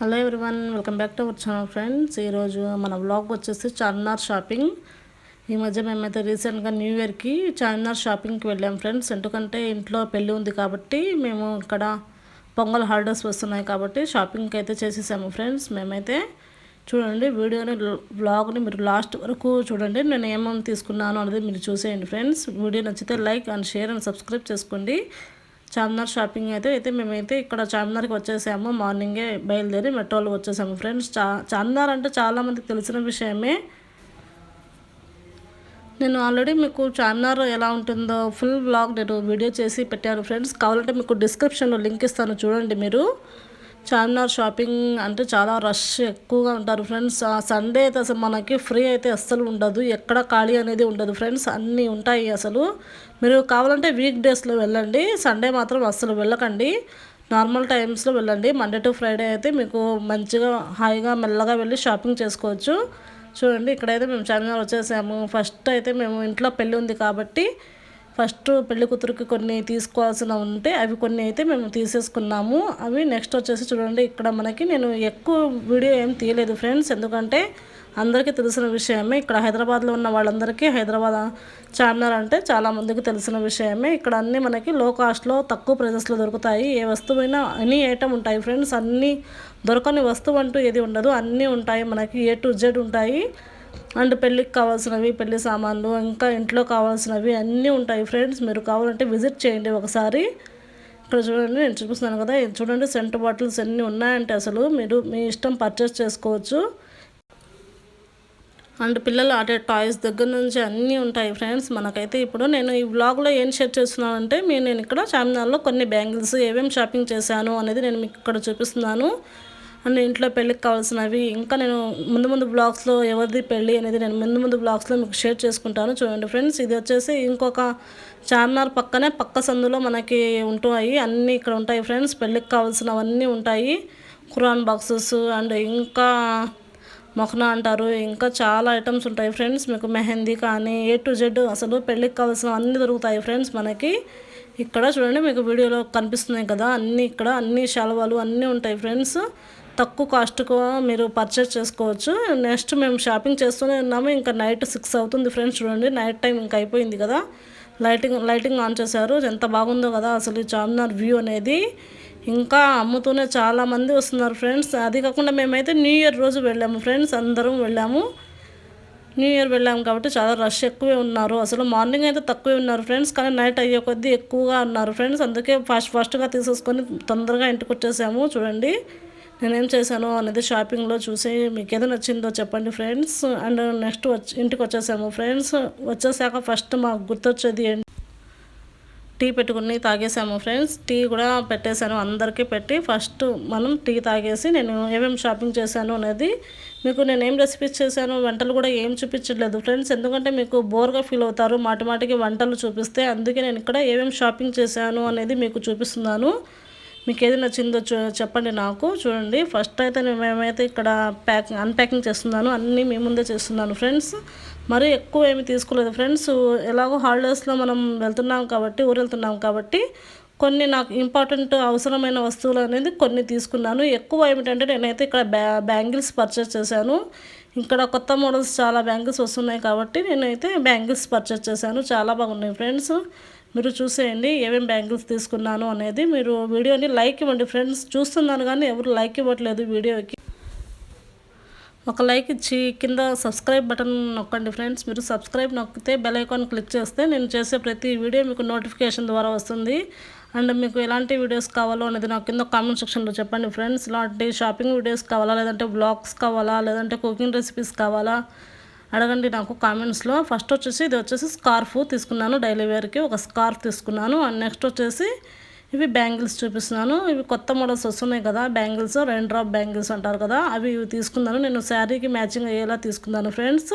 Hello everyone welcome back to our channel friends. ఈరోజు మన vlog వచ్చేసి చార్మినార్ షాపింగ్. ఈ మధ్య మేమైతే రీసెంట్గా న్యూ ఇయర్కి చార్మినార్ షాపింగ్కి వెళ్ళాం ఫ్రెండ్స్. ఎందుకంటే ఇంట్లో పెళ్ళి ఉంది కాబట్టి మేము ఇక్కడ పొంగల్ హాలిడేస్ వస్తున్నాయి కాబట్టి షాపింగ్కి అయితే చేసేసాము ఫ్రెండ్స్. మేమైతే చూడండి వీడియోని వ్లాగ్ని మీరు లాస్ట్ వరకు చూడండి. నేను ఏమేమి తీసుకున్నాను అనేది మీరు చూసేయండి ఫ్రెండ్స్. వీడియో నచ్చితే like and share and subscribe చేసుకోండి. చార్మినార్ షాపింగ్ అయితే అయితే మేమైతే ఇక్కడ చార్మినార్కి వచ్చేసాము. మార్నింగే బయలుదేరి మెట్రోలో వచ్చేసాము ఫ్రెండ్స్. చా చార్మినార్ అంటే చాలామందికి తెలిసిన విషయమే. నేను ఆల్రెడీ మీకు చార్మినార్ ఎలా ఉంటుందో ఫుల్ బ్లాగ్ నేను వీడియో చేసి పెట్టాను ఫ్రెండ్స్. కావాలంటే మీకు డిస్క్రిప్షన్లో లింక్ ఇస్తాను చూడండి మీరు. చార్మినార్ షాపింగ్ అంటే చాలా రష్ ఎక్కువగా ఉంటారు ఫ్రెండ్స్. సండే అయితే అసలు మనకి ఫ్రీ అయితే అస్సలు ఉండదు. ఎక్కడ ఖాళీ అనేది ఉండదు ఫ్రెండ్స్. అన్నీ ఉంటాయి అసలు. మీరు కావాలంటే వీక్ డేస్లో వెళ్ళండి. సండే మాత్రం అస్సలు వెళ్ళకండి. నార్మల్ టైమ్స్లో వెళ్ళండి. మండే టు ఫ్రైడే అయితే మీకు మంచిగా హాయిగా మెల్లగా వెళ్ళి షాపింగ్ చేసుకోవచ్చు. చూడండి ఇక్కడైతే మేము చార్మినార్ వచ్చేసాము. ఫస్ట్ అయితే మేము ఇంట్లో పెళ్ళి ఉంది కాబట్టి ఫస్ట్ పెళ్ళి కూతురికి కొన్ని తీసుకోవాల్సిన ఉంటే అవి కొన్ని అయితే మేము తీసేసుకున్నాము. అవి నెక్స్ట్ వచ్చేసి చూడండి ఇక్కడ మనకి నేను ఎక్కువ వీడియో ఏం తీయలేదు ఫ్రెండ్స్. ఎందుకంటే అందరికీ తెలిసిన విషయమే. ఇక్కడ హైదరాబాద్లో ఉన్న వాళ్ళందరికీ హైదరాబాద్ చార్మినార్ అంటే చాలామందికి తెలిసిన విషయమే. ఇక్కడ అన్నీ మనకి లో కాస్ట్లో తక్కువ ప్రైజెస్లో దొరుకుతాయి. ఏ వస్తువైనా అన్ని ఐటమ్ ఉంటాయి ఫ్రెండ్స్. అన్నీ దొరకని వస్తువు అంటూ ఏది ఉండదు. అన్నీ ఉంటాయి మనకి. ఏ టు జెడ్ ఉంటాయి. అండ్ పెళ్ళికి కావాల్సినవి పెళ్ళి సామాన్లు ఇంకా ఇంట్లో కావాల్సినవి అన్నీ ఉంటాయి ఫ్రెండ్స్. మీరు కావాలంటే విజిట్ చేయండి ఒకసారి. ఇక్కడ చూడండి నేను చూపిస్తున్నాను కదా. చూడండి సెంట్ బాటిల్స్ అన్నీ ఉన్నాయంటే అసలు. మీరు మీ ఇష్టం పర్చేస్ చేసుకోవచ్చు. అండ్ పిల్లలు ఆడే టాయ్స్ దగ్గర నుంచి అన్నీ ఉంటాయి ఫ్రెండ్స్. మనకైతే ఇప్పుడు నేను ఈ బ్లాగ్లో ఏం షేర్ చేస్తున్నానంటే మీ నేను ఇక్కడ చార్మినార్లో కొన్ని బ్యాంగిల్స్ ఏమేమి షాపింగ్ చేశాను అనేది నేను మీకు ఇక్కడ చూపిస్తున్నాను. అండ్ ఇంట్లో పెళ్ళికి కావాల్సినవి. ఇంకా నేను ముందు ముందు బ్లాగ్స్లో ఎవరిది పెళ్ళి అనేది నేను ముందు ముందు బ్లాగ్స్లో మీకు షేర్ చేసుకుంటాను. చూడండి ఫ్రెండ్స్ ఇది వచ్చేసి ఇంకొక చార్మినార్ పక్కనే పక్క సందులో మనకి ఉంటాయి అన్నీ ఇక్కడ ఉంటాయి ఫ్రెండ్స్. పెళ్ళికి కావాల్సినవన్నీ ఉంటాయి. ఖురాన్ బాక్సెస్ అండ్ ఇంకా మొహనా అంటారు. ఇంకా చాలా ఐటమ్స్ ఉంటాయి ఫ్రెండ్స్. మీకు మెహందీ కానీ ఏ టు జెడ్ అసలు పెళ్ళికి కావాల్సిన అన్నీ దొరుకుతాయి ఫ్రెండ్స్ మనకి. ఇక్కడ చూడండి మీకు వీడియోలో కనిపిస్తున్నాయి కదా అన్నీ ఇక్కడ. అన్ని శాలువాలు అన్నీ ఉంటాయి ఫ్రెండ్స్. తక్కువ కాస్ట్కు మీరు పర్చేస్ చేసుకోవచ్చు. నెక్స్ట్ మేము షాపింగ్ చేస్తూనే ఉన్నాము. ఇంకా నైట్ సిక్స్ అవుతుంది ఫ్రెండ్స్ చూడండి. నైట్ టైం ఇంకా అయిపోయింది కదా. లైటింగ్ లైటింగ్ ఆన్ చేశారు. ఎంత బాగుందో కదా అసలు చార్మినార్ వ్యూ అనేది. ఇంకా అమ్ముతూనే చాలామంది వస్తున్నారు ఫ్రెండ్స్ అది కాకుండా మేమైతే న్యూ ఇయర్ రోజు వెళ్ళాము ఫ్రెండ్స్ అందరం వెళ్ళాము. న్యూ ఇయర్ వెళ్ళాము కాబట్టి చాలా రష్ ఎక్కువే ఉన్నారు. అసలు మార్నింగ్ అయితే తక్కువే ఉన్నారు ఫ్రెండ్స్ కానీ నైట్ అయ్యే కొద్దీ ఎక్కువగా ఉన్నారు ఫ్రెండ్స్ అందుకే ఫాస్ట్ ఫాస్ట్గా తీసేసుకొని తొందరగా ఇంటికి వచ్చేసాము. చూడండి. నేనేం చేశాను అనేది షాపింగ్లో చూసి మీకు ఏదో నచ్చిందో చెప్పండి ఫ్రెండ్స్. అండ్ నెక్స్ట్ వచ్చి ఇంటికి వచ్చేసాము ఫ్రెండ్స్. వచ్చేసాక ఫస్ట్ మాకు గుర్తొచ్చేది ఏంటి? టీ పెట్టుకుని తాగేసాము ఫ్రెండ్స్. టీ కూడా పెట్టేశాను అందరికీ పెట్టి. ఫస్ట్ మనం టీ తాగేసి నేను ఏమేమి షాపింగ్ చేశాను అనేది మీకు నేను ఏం రెసిపీస్ చేశాను వంటలు కూడా ఏం చూపించట్లేదు ఫ్రెండ్స్. ఎందుకంటే మీకు బోర్గా ఫీల్ అవుతారు మాటి మాటికి వంటలు చూపిస్తే అందుకే నేను ఇక్కడ ఏమేమి షాపింగ్ చేశాను అనేది మీకు చూపిస్తున్నాను. మీకు ఏది నచ్చిందో చెప్పండి నాకు. చూడండి ఫస్ట్ అయితే మేమైతే ఇక్కడ ప్యాక్ అన్ప్యాకింగ్ చేస్తున్నాను. అన్నీ మీ ముందే చేస్తున్నాను ఫ్రెండ్స్ మరీ ఎక్కువ ఏమి తీసుకోలేదు ఫ్రెండ్స్ ఎలాగో హాలిడేస్లో మనం వెళ్తున్నాం కాబట్టి ఊరు వెళ్తున్నాం కాబట్టి కొన్ని నాకు ఇంపార్టెంట్ అవసరమైన వస్తువులు అనేది కొన్ని తీసుకున్నాను. ఎక్కువ ఏమిటంటే నేనైతే ఇక్కడ బ్యా బ్యాంగిల్స్ పర్చేస్ చేశాను. ఇక్కడ కొత్త మోడల్స్ చాలా బ్యాంగిల్స్ వస్తున్నాయి కాబట్టి నేనైతే బ్యాంగిల్స్ పర్చేస్ చేశాను. చాలా బాగున్నాయి ఫ్రెండ్స్ మీరు చూసేయండి ఏమేమి బ్యాంగిల్స్ తీసుకున్నాను అనేది. మీరు వీడియోని లైక్ ఇవ్వండి ఫ్రెండ్స్. చూస్తున్నాను కానీ ఎవరు లైక్ ఇవ్వట్లేదు వీడియోకి. ఒక లైక్ ఇచ్చి కింద సబ్స్క్రైబ్ బటన్ నొక్కండి ఫ్రెండ్స్. మీరు సబ్స్క్రైబ్ నొక్కితే బెల్ ఐకాన్ క్లిక్ చేస్తే నేను చేసే ప్రతి వీడియో మీకు నోటిఫికేషన్ ద్వారా వస్తుంది. అండ్ మీకు ఎలాంటి వీడియోస్ కావాలో అనేది నాకు కింద కామెంట్ సెక్షన్లో చెప్పండి ఫ్రెండ్స్. ఇలాంటి షాపింగ్ వీడియోస్ కావాలా లేదంటే బ్లాగ్స్ కావాలా లేదంటే కుకింగ్ రెసిపీస్ కావాలా అడగండి నాకు కామెంట్స్లో. ఫస్ట్ వచ్చేసి ఇది వచ్చేసి స్కార్ఫ్ తీసుకున్నాను. డైలీ వేర్కి ఒక స్కార్ఫ్ తీసుకున్నాను. అండ్ నెక్స్ట్ వచ్చేసి ఇవి బ్యాంగిల్స్ చూపిస్తున్నాను. ఇవి కొత్త మోడల్స్ వస్తున్నాయి కదా బ్యాంగిల్స్ రెండు డ్రాప్ బ్యాంగిల్స్ అంటారు కదా అవి ఇవి తీసుకున్నాను. నేను శారీకి మ్యాచింగ్ అయ్యేలా తీసుకున్నాను ఫ్రెండ్స్.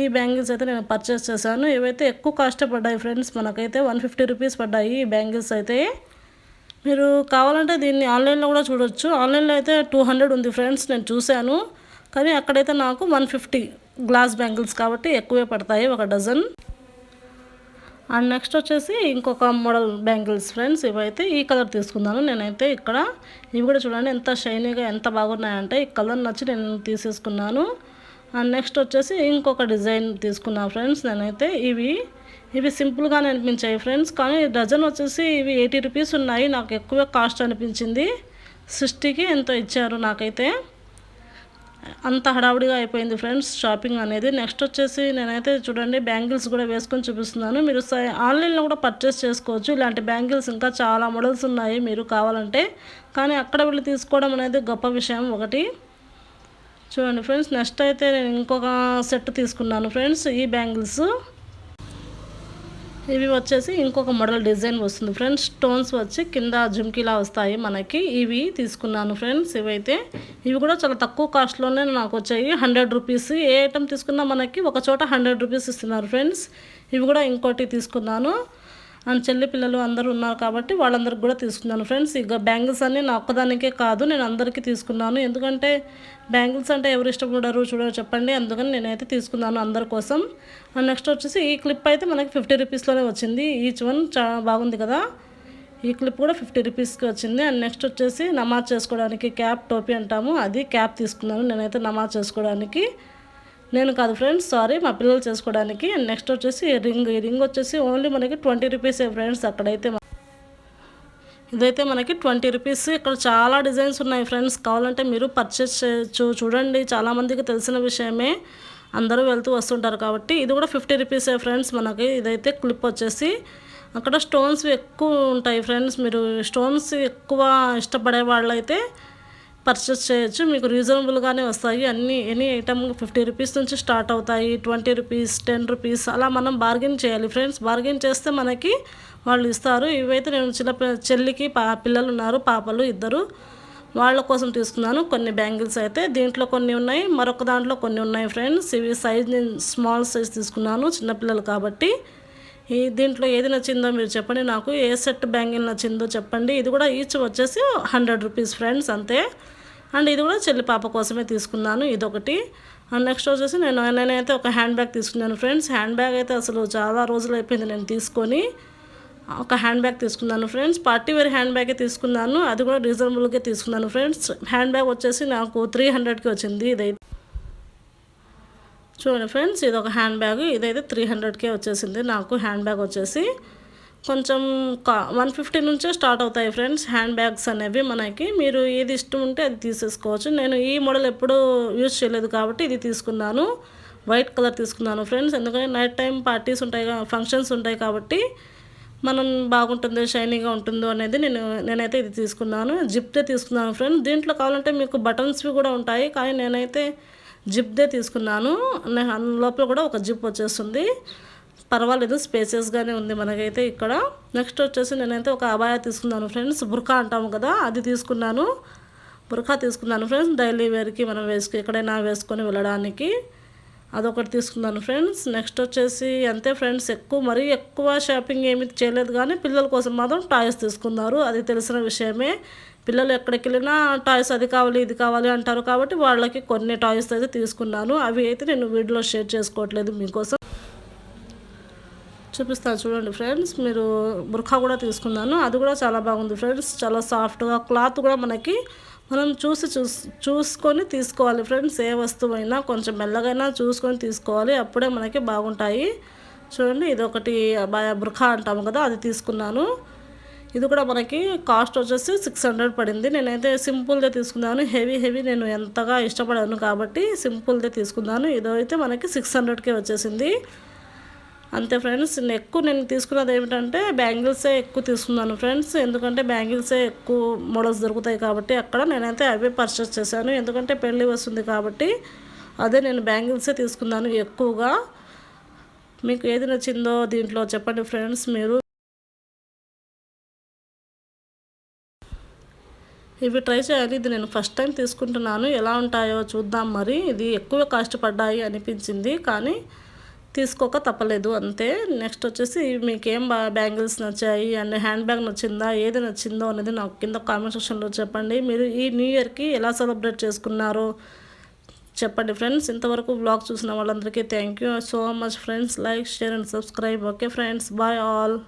ఈ బ్యాంగిల్స్ అయితే నేను పర్చేస్ చేశాను. ఇవైతే ఎక్కువ కాస్ట్ పడ్డాయి ఫ్రెండ్స్. మనకైతే వన్ ఫిఫ్టీ రూపీస్ పడ్డాయి ఈ బ్యాంగిల్స్ అయితే. మీరు కావాలంటే దీన్ని ఆన్లైన్లో కూడా చూడొచ్చు. ఆన్లైన్లో అయితే టూ హండ్రెడ్ ఉంది ఫ్రెండ్స్. నేను చూశాను. కానీ అక్కడైతే నాకు వన్ ఫిఫ్టీ గ్లాస్ బ్యాంగిల్స్ కాబట్టి ఎక్కువే పడతాయి ఒక డజన్. అండ్ నెక్స్ట్ వచ్చేసి ఇంకొక మోడల్ బ్యాంగిల్స్ ఫ్రెండ్స్ ఇవైతే ఈ కలర్ తీసుకున్నాను నేనైతే ఇక్కడ ఇవి కూడా చూడండి ఎంత షైనీగా ఎంత బాగున్నాయంటే ఈ కలర్ నచ్చి నేను తీసేసుకున్నాను. అండ్ నెక్స్ట్ వచ్చేసి ఇంకొక డిజైన్ తీసుకున్నాను ఫ్రెండ్స్ నేనైతే ఇవి. ఇవి సింపుల్గానే అనిపించాయి ఫ్రెండ్స్ కానీ డజన్ వచ్చేసి ఇవి ఎయిటీ రూపీస్ ఉన్నాయి నాకు ఎక్కువ కాస్ట్ అనిపించింది. సిక్స్టీకి ఎంతో ఇచ్చారు నాకైతే. అంత హడావుడిగా అయిపోయింది ఫ్రెండ్స్ షాపింగ్ అనేది. నెక్స్ట్ వచ్చేసి నేనైతే చూడండి బ్యాంగిల్స్ కూడా వేసుకొని చూపిస్తున్నాను. మీరు ఆన్లైన్లో కూడా పర్చేస్ చేసుకోవచ్చు. ఇలాంటి బ్యాంగిల్స్ ఇంకా చాలా మోడల్స్ ఉన్నాయి మీరు కావాలంటే. కానీ అక్కడ వెళ్ళి తీసుకోవడం అనేది గొప్ప విషయం ఒకటి. చూడండి ఫ్రెండ్స్ నెక్స్ట్ అయితే నేను ఇంకొక సెట్ తీసుకున్నాను ఫ్రెండ్స్ ఈ బ్యాంగిల్స్. ఇవి వచ్చేసి ఇంకొక మోడల్ డిజైన్ వస్తుంది ఫ్రెండ్స్. స్టోన్స్ వచ్చి కింద జుమ్కీలా వస్తాయి మనకి. ఇవి తీసుకున్నాను ఫ్రెండ్స్. ఇవైతే ఇవి కూడా చాలా తక్కువ కాస్ట్లోనే నాకు వచ్చాయి. హండ్రెడ్ రూపీస్ ఏ ఐటమ్ తీసుకున్నా మనకి ఒక చోట హండ్రెడ్ రూపీస్ ఇస్తున్నారు ఫ్రెండ్స్. ఇవి కూడా ఇంకోటి తీసుకున్నాను. అండ్ చెల్లి పిల్లలు అందరూ ఉన్నారు కాబట్టి వాళ్ళందరికి కూడా తీసుకున్నాను. ఫ్రెండ్స్ ఇక బ్యాంగిల్స్ అన్నీ నా ఒక్కదానికే కాదు నేను అందరికీ తీసుకున్నాను. ఎందుకంటే బ్యాంగిల్స్ అంటే ఎవరు ఇష్టపడరు చూడరు చెప్పండి. అందుకని నేనైతే తీసుకున్నాను అందరి కోసం. అండ్ నెక్స్ట్ వచ్చేసి ఈ క్లిప్ అయితే మనకి ఫిఫ్టీ రూపీస్లోనే వచ్చింది. ఈచ్ వన్ చాలా బాగుంది కదా? ఈ క్లిప్ కూడా ఫిఫ్టీ రూపీస్కి వచ్చింది. అండ్ నెక్స్ట్ వచ్చేసి నమాజ్ చేసుకోవడానికి క్యాప్ టోపీ అంటాము. అది క్యాప్ తీసుకున్నాను నేనైతే నమాజ్ చేసుకోవడానికి. నేను కాదు ఫ్రెండ్స్ సారీ మా పిల్లలు చేసుకోవడానికి. నెక్స్ట్ వచ్చేసి రింగ్ ఈ రింగ్ వచ్చేసి ఓన్లీ మనకి ట్వంటీ రూపీసే ఫ్రెండ్స్ అక్కడైతే ఇదైతే మనకి ట్వంటీ రూపీస్. ఇక్కడ చాలా డిజైన్స్ ఉన్నాయి ఫ్రెండ్స్ కావాలంటే మీరు పర్చేస్ చేయొచ్చు. చూడండి చాలామందికి తెలిసిన విషయమే. అందరూ వెళ్తూ వస్తుంటారు కాబట్టి ఇది కూడా ఫిఫ్టీ రూపీసే ఫ్రెండ్స్ మనకి. ఇదైతే క్లిప్ వచ్చేసి అక్కడ స్టోన్స్ ఎక్కువ ఉంటాయి ఫ్రెండ్స్. మీరు స్టోన్స్ ఎక్కువ ఇష్టపడే వాళ్ళైతే పర్చేస్ చేయొచ్చు. మీకు రీజనబుల్గానే వస్తాయి. అన్ని ఎనీ ఐటమ్ ఫిఫ్టీ రూపీస్ నుంచి స్టార్ట్ అవుతాయి. ట్వంటీ రూపీస్ టెన్ రూపీస్ అలా మనం బార్గెన్ చేయాలి. ఫ్రెండ్స్ బార్గెన్ చేస్తే మనకి వాళ్ళు ఇస్తారు. ఇవైతే నేను చిన్న చెల్లికి పా పిల్లలు ఉన్నారు పాపలు ఇద్దరు. వాళ్ళ కోసం తీసుకున్నాను. కొన్ని బ్యాంగిల్స్ అయితే దీంట్లో కొన్ని ఉన్నాయి. మరొక దాంట్లో కొన్ని ఉన్నాయి ఫ్రెండ్స్ ఇవి సైజ్ నేను స్మాల్ సైజ్ తీసుకున్నాను చిన్నపిల్లలు కాబట్టి. ఈ దీంట్లో ఏది నచ్చిందో మీరు చెప్పండి. నాకు ఏ సెట్ బ్యాంగిల్ నచ్చిందో చెప్పండి. ఇది కూడా ఈచ్ వచ్చేసి హండ్రెడ్ రూపీస్ ఫ్రెండ్స్ అంతే. అండ్ ఇది కూడా చెల్లి పాప కోసమే తీసుకున్నాను ఇదొకటి. అండ్ నెక్స్ట్ వచ్చేసి నేను నేనైతే ఒక హ్యాండ్ బ్యాగ్ తీసుకున్నాను ఫ్రెండ్స్ హ్యాండ్ బ్యాగ్ అయితే అసలు చాలా రోజులు అయిపోయింది నేను తీసుకొని. ఒక హ్యాండ్ బ్యాగ్ తీసుకున్నాను ఫ్రెండ్స్ పార్టీ వేర్ హ్యాండ్ బ్యాగే తీసుకున్నాను. అది కూడా రీజనబుల్గా తీసుకున్నాను ఫ్రెండ్స్ హ్యాండ్ బ్యాగ్ వచ్చేసి నాకు త్రీ హండ్రెడ్కి వచ్చింది ఇదైతే. చూడండి ఫ్రెండ్స్ ఇది ఒక హ్యాండ్ బ్యాగ్. ఇదైతే త్రీ హండ్రెడ్కే వచ్చేసింది. నాకు హ్యాండ్ బ్యాగ్ వచ్చేసి కొంచెం వన్ ఫిఫ్టీ నుంచే స్టార్ట్ అవుతాయి ఫ్రెండ్స్. హ్యాండ్ బ్యాగ్స్ అనేవి మనకి. మీరు ఏది ఇష్టం ఉంటే అది తీసేసుకోవచ్చు. నేను ఈ మోడల్ ఎప్పుడూ యూజ్ చేయలేదు కాబట్టి ఇది తీసుకున్నాను. వైట్ కలర్ తీసుకున్నాను ఫ్రెండ్స్. ఎందుకంటే నైట్ టైం పార్టీస్ ఉంటాయి ఫంక్షన్స్ ఉంటాయి కాబట్టి మనం బాగుంటుందో షైనీగా ఉంటుందో అనేది నేను నేనైతే ఇది తీసుకున్నాను. జిప్తే తీసుకున్నాను ఫ్రెండ్స్. దీంట్లో కావాలంటే మీకు బటన్స్వి కూడా ఉంటాయి. కానీ నేనైతే జిప్దే తీసుకున్నాను. లోపల కూడా ఒక జిప్ వచ్చేస్తుంది. పర్వాలేదు స్పేసెస్గానే ఉంది మనకైతే ఇక్కడ. నెక్స్ట్ వచ్చేసి నేనైతే ఒక అబాయ తీసుకున్నాను ఫ్రెండ్స్. బుర్ఖా అంటాము కదా అది తీసుకున్నాను. బుర్ఖా తీసుకున్నాను ఫ్రెండ్స్. డైలీ వేర్కి మనం వేసుకు ఎక్కడైనా వేసుకొని వెళ్ళడానికి. అదొకటి తీసుకున్నాను ఫ్రెండ్స్. నెక్స్ట్ వచ్చేసి అంతే ఫ్రెండ్స్. ఎక్కువ మరీ ఎక్కువ షాపింగ్ ఏమి చేయలేదు కానీ పిల్లల కోసం మాత్రం టాయ్స్ తీసుకున్నారు. అది తెలిసిన విషయమే. పిల్లలు ఎక్కడికి వెళ్ళినా టాయ్స్ అది కావాలి ఇది కావాలి అంటారు కాబట్టి వాళ్ళకి కొన్ని టాయ్స్ అయితే తీసుకున్నాను. అవి అయితే నేను వీడియోలో షేర్ చేసుకోవట్లేదు మీకోసం. చూపిస్తాను చూడండి ఫ్రెండ్స్ మీరు బుర్ఖా కూడా తీసుకున్నాను. అది కూడా చాలా బాగుంది ఫ్రెండ్స్. చాలా సాఫ్ట్గా క్లాత్ కూడా మనకి మనం చూసి చూస్ చూసుకొని తీసుకోవాలి ఫ్రెండ్స్. ఏ వస్తువైనా కొంచెం మెల్లగైనా చూసుకొని తీసుకోవాలి. అప్పుడే మనకి బాగుంటాయి. చూడండి ఇది ఒకటి బుర్ఖా అంటాము కదా అది తీసుకున్నాను. ఇది కూడా మనకి కాస్ట్ వచ్చేసి సిక్స్ హండ్రెడ్ పడింది. నేనైతే సింపుల్దే తీసుకున్నాను. హెవీ హెవీ నేను ఎంతగా ఇష్టపడాను కాబట్టి సింపుల్దే తీసుకున్నాను. ఇదైతే మనకి సిక్స్ హండ్రెడ్కే వచ్చేసింది. అంతే ఫ్రెండ్స్ ఎక్కువ నేను తీసుకున్నది ఏమిటంటే బ్యాంగిల్సే ఎక్కువ తీసుకున్నాను ఫ్రెండ్స్. ఎందుకంటే బ్యాంగిల్సే ఎక్కువ మోడల్స్ దొరుకుతాయి కాబట్టి అక్కడ నేనైతే అవే పర్చేస్ చేశాను. ఎందుకంటే పెళ్ళి వస్తుంది కాబట్టి అదే నేను బ్యాంగిల్సే తీసుకున్నాను ఎక్కువగా. మీకు ఏది నచ్చిందో దీంట్లో చెప్పండి ఫ్రెండ్స్. మీరు ఇవి ట్రై చేయాలి. ఇది నేను ఫస్ట్ టైం తీసుకుంటున్నాను. ఎలా ఉంటాయో చూద్దాం మరి. ఇది ఎక్కువ కాస్ట్ పడ్డాయి అనిపించింది. కానీ తీసుకోక తప్పలేదు. అంతే. నెక్స్ట్ వచ్చేసి మీకు ఏం బ్యాంగిల్స్ నచ్చాయి? అండ్ హ్యాండ్ బ్యాగ్ నచ్చిందా? ఏది నచ్చిందో అనేది నాకు కింద కామెంట్ సెక్షన్లో చెప్పండి. మీరు ఈ న్యూ ఇయర్కి ఎలా సెలబ్రేట్ చేసుకున్నారో? చెప్పండి ఫ్రెండ్స్. ఇంతవరకు బ్లాగ్ చూసిన వాళ్ళందరికీ thank you so much friends. Like share and subscribe. Okay friends. Bye all.